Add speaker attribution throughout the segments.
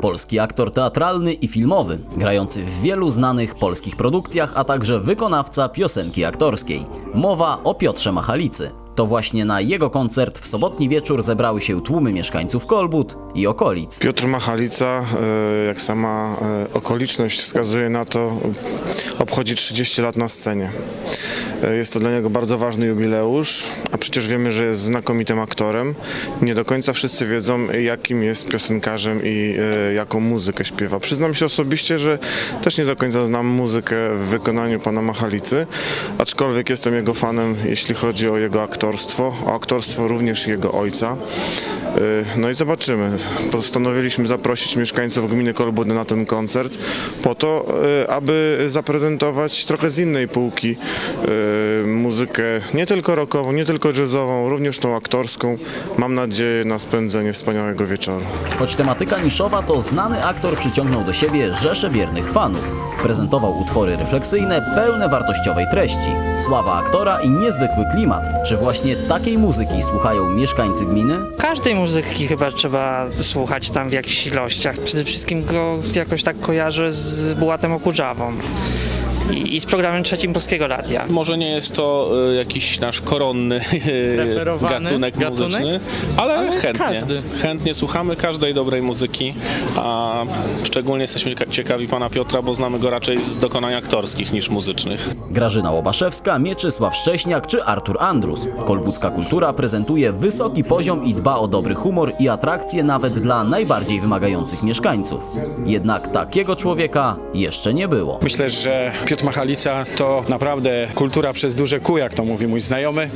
Speaker 1: Polski aktor teatralny i filmowy, grający w wielu znanych polskich produkcjach, a także wykonawca piosenki aktorskiej. Mowa o Piotrze Machalicy. To właśnie na jego koncert w sobotni wieczór zebrały się tłumy mieszkańców Kolbut i okolic.
Speaker 2: Piotr Machalica, e, jak sama e, okoliczność wskazuje na to, obchodzi 30 lat na scenie. E, Jest to dla niego bardzo ważny jubileusz, przecież wiemy, że jest znakomitym aktorem. Nie do końca wszyscy wiedzą, jakim jest piosenkarzem i e, jaką muzykę śpiewa. Przyznam się osobiście, że też nie do końca znam muzykę w wykonaniu pana Machalicy, aczkolwiek jestem jego fanem, jeśli chodzi o jego aktorstwo, o aktorstwo również jego ojca. Y, No i zobaczymy. Postanowiliśmy zaprosić mieszkańców gminy Kolbudy na ten koncert po to, y, aby zaprezentować trochę z innej półki y, muzykę nie tylko rockową, nie tylko jazzową, również tą aktorską. Mam nadzieję na spędzenie wspaniałego wieczoru.
Speaker 1: Choć tematyka niszowa, to znany aktor przyciągnął do siebie rzesze wiernych fanów. Prezentował utwory refleksyjne, pełne wartościowej treści. Sława aktora i niezwykły klimat. Czy właśnie takiej muzyki słuchają mieszkańcy gminy?
Speaker 3: Każdej muzyki chyba trzeba słuchać tam w jakichś ilościach. Przede wszystkim go jakoś tak kojarzę z Bułatem Okurzawą i, i z programem trzecim Polskiego Radia.
Speaker 4: Może nie jest to e, jakiś nasz koronny
Speaker 5: Preferowany
Speaker 4: gatunek,
Speaker 5: gatunek?
Speaker 4: muzyczny, ale,
Speaker 5: Ale
Speaker 4: chętnie.
Speaker 5: każdy.
Speaker 4: Chętnie słuchamy każdej dobrej muzyki, a szczególnie jesteśmy cieka- ciekawi pana Piotra, bo znamy go raczej z dokonań aktorskich niż muzycznych.
Speaker 1: Grażyna Łobaszewska, Mieczysław Szcześniak czy Artur Andrus. Kolbucka kultura prezentuje wysoki poziom i dba o dobry humor i atrakcje nawet dla najbardziej wymagających mieszkańców. Jednak takiego człowieka jeszcze nie było.
Speaker 6: Myślę, że Piotr Machalica to naprawdę kultura przez duże kół, jak to mówi mój znajomy.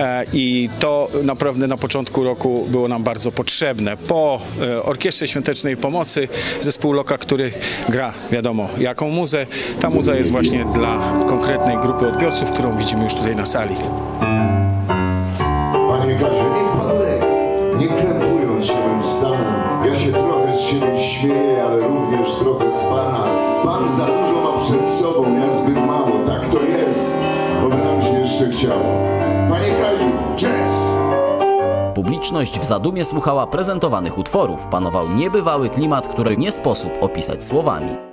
Speaker 6: E, I to naprawdę na początku roku było nam bardzo potrzebne. Po e, Orkiestrze Świątecznej Pomocy zespół Loka, który gra wiadomo jaką muzę, ta muza jest właśnie dla konkretnej grupy odbiorców, którą widzimy już tutaj na sali.
Speaker 7: Panie Kazie, niech pan nie krępując się mym stanem. Ja się trochę z siebie śmieję, ale również trochę z pana. Pan za dużo ma przed sobą, ja zbyt mało, tak to jest, bo by nam się jeszcze chciało. Panie Kaziu, jazz!
Speaker 1: Publiczność w zadumie słuchała prezentowanych utworów. Panował niebywały klimat, który nie sposób opisać słowami.